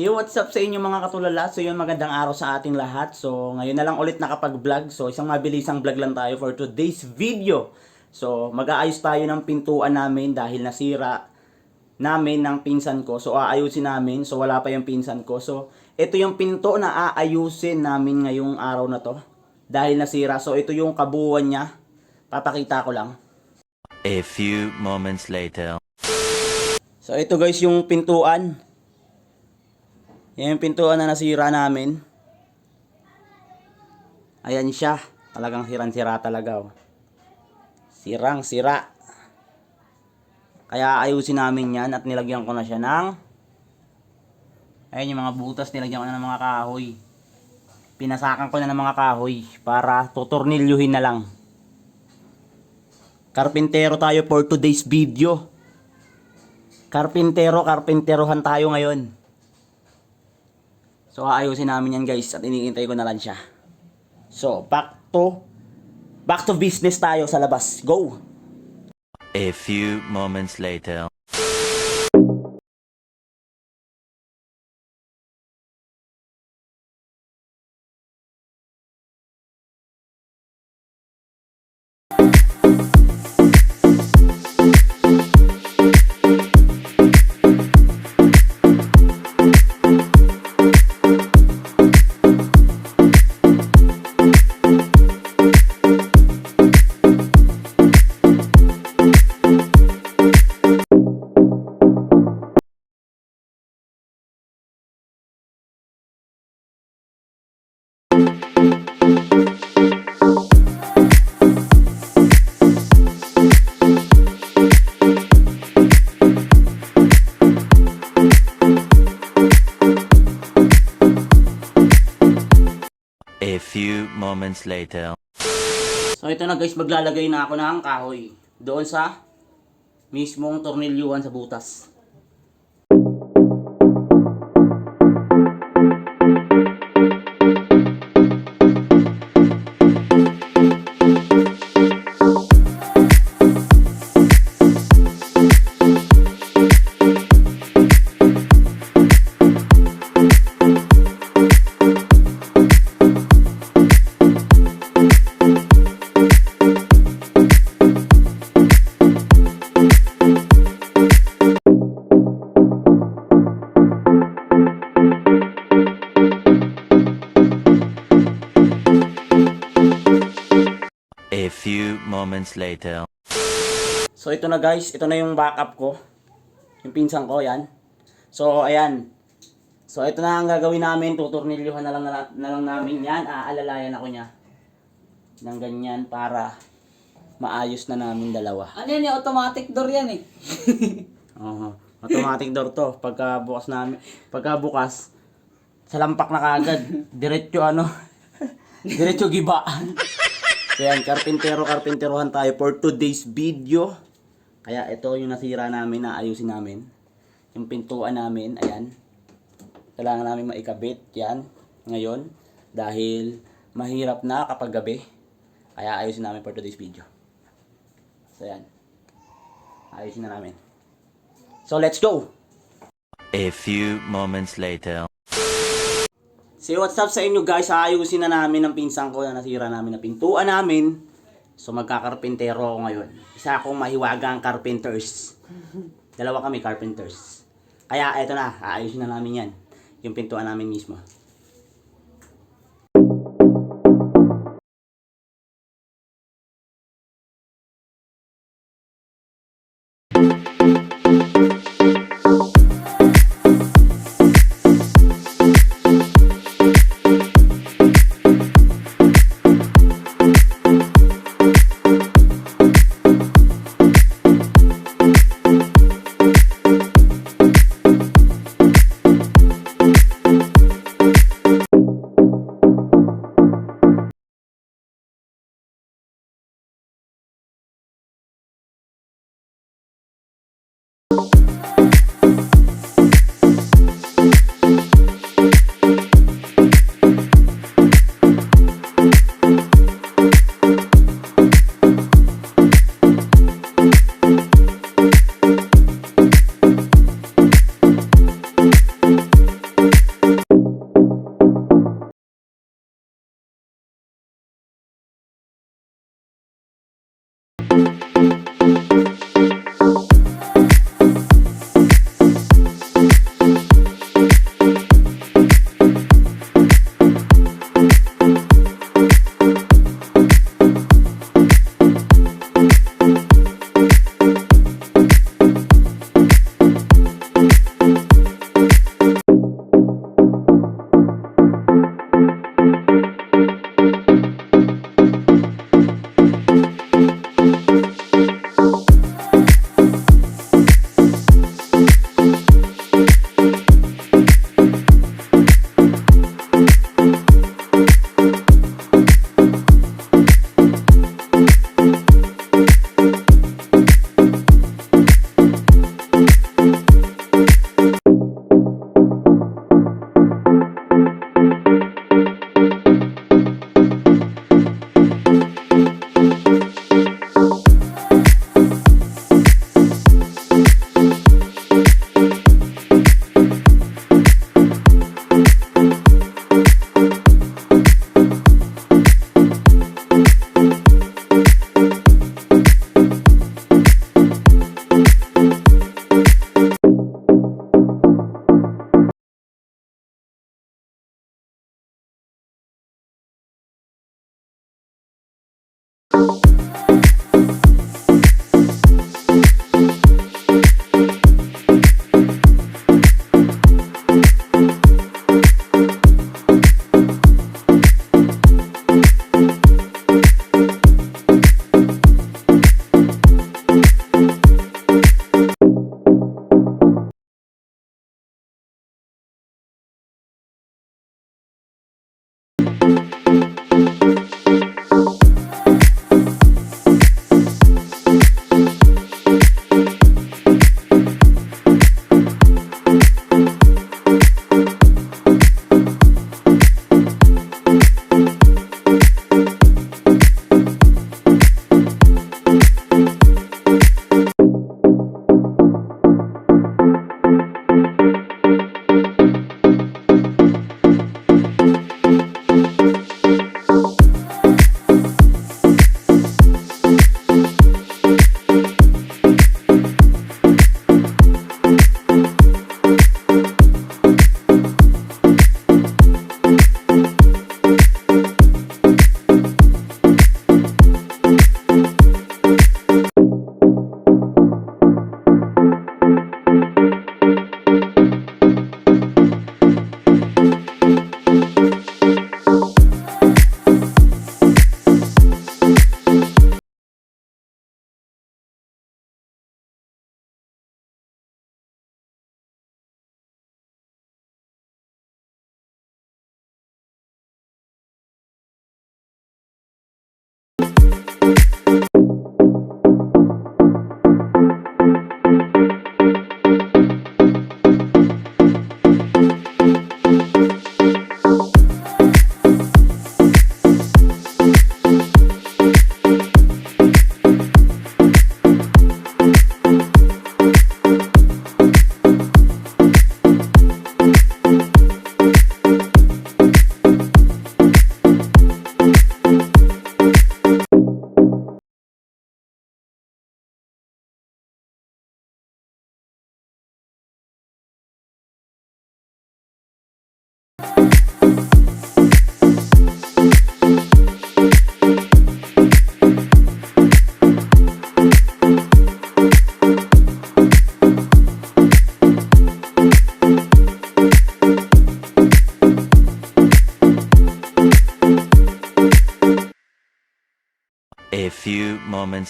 So yun, what's up sa inyo mga katulala? So yun, magandang araw sa ating lahat. So ngayon na lang ulit nakapag-vlog. So isang mabilisang vlog lang tayo for today's video. So mag-aayos tayo ng pintuan namin dahil nasira namin ng pinsan ko. So aayusin namin. So wala pa yung pinsan ko. So ito yung pinto na aayusin namin ngayong araw na to. Dahil nasira. So ito yung kabuuan niya. Papakita ko lang. A few moments later. So ito guys yung pintuan. Yan yung pintuan na nasira namin. Ayan siya. Talagang sirang-sira talaga. Oh. Sirang-sira. Kaya ayusin namin yan at nilagyan ko na siya ng Ayan yung mga butas nilagyan ko na ng mga kahoy. Pinasakan ko na ng mga kahoy para tutornilyuhin na lang. Karpintero tayo for today's video. Karpintero, karpinterohan tayo ngayon. So, aayusin namin yan guys at iniintay ko na lang siya. So, back to back to business tayo sa labas. Go! A few moments later. A few moments later. So, ito na guys, maglalagay na ako ng kahoy. Doon sa mismong tornilyuhan sa butas. Moments later. So ito na guys, ito na yung backup ko. Yung pinsan ko, yan. So ayan. So ito na ang gagawin namin, tutornilyuhan na lang, na, na lang namin yan. Aalalayan ako niya. Ng ganyan para maayos na namin dalawa. Ano yan, yung automatic door yan eh. Oo. Automatic door to. Pagka bukas namin, pagka bukas, sa lampak na kagad. Diretso ano, diretso gibaan. So yan, karpintero, karpinterohan tayo for today's video. Kaya ito yung nasira namin na ayusin namin. Yung pintuan namin, ayan. Kailangan namin maikabit yan ngayon dahil mahirap na kapag gabi. Kaya ayusin namin for today's video. So yan. Ayusin na namin. So let's go! A few moments later. Say what's up sa inyo guys, ayusin na namin ng pinsan ko na nasira namin na pintuan namin. So magkakarpintero ako ngayon. Isa akong mahiwagang carpenters. Dalawa kami carpenters. Kaya eto na, aayusin na namin yan. Yung pintuan namin mismo. you.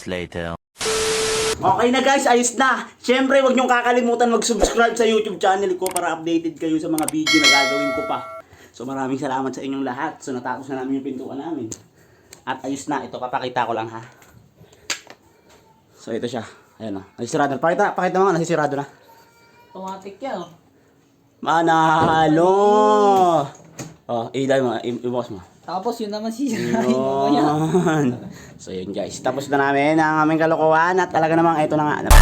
Moments later. Okay na guys, ayos na. Siyempre, huwag niyong kakalimutan mag-subscribe sa YouTube channel ko para updated kayo sa mga video na gagawin ko pa. So maraming salamat sa inyong lahat. So natapos na namin yung pintuan namin. At ayos na, ito papakita ko lang ha. So ito siya. Ayan o. Nasisirado na. Pakita, pakita mo nga, nasisirado na. Automatic yan, oh. Manalo! Oh, ilay mo, ibukas mo. Tapos yun naman si yan. Yun. So yun guys, tapos na namin ang aming kalokohan at talaga namang ito na nga.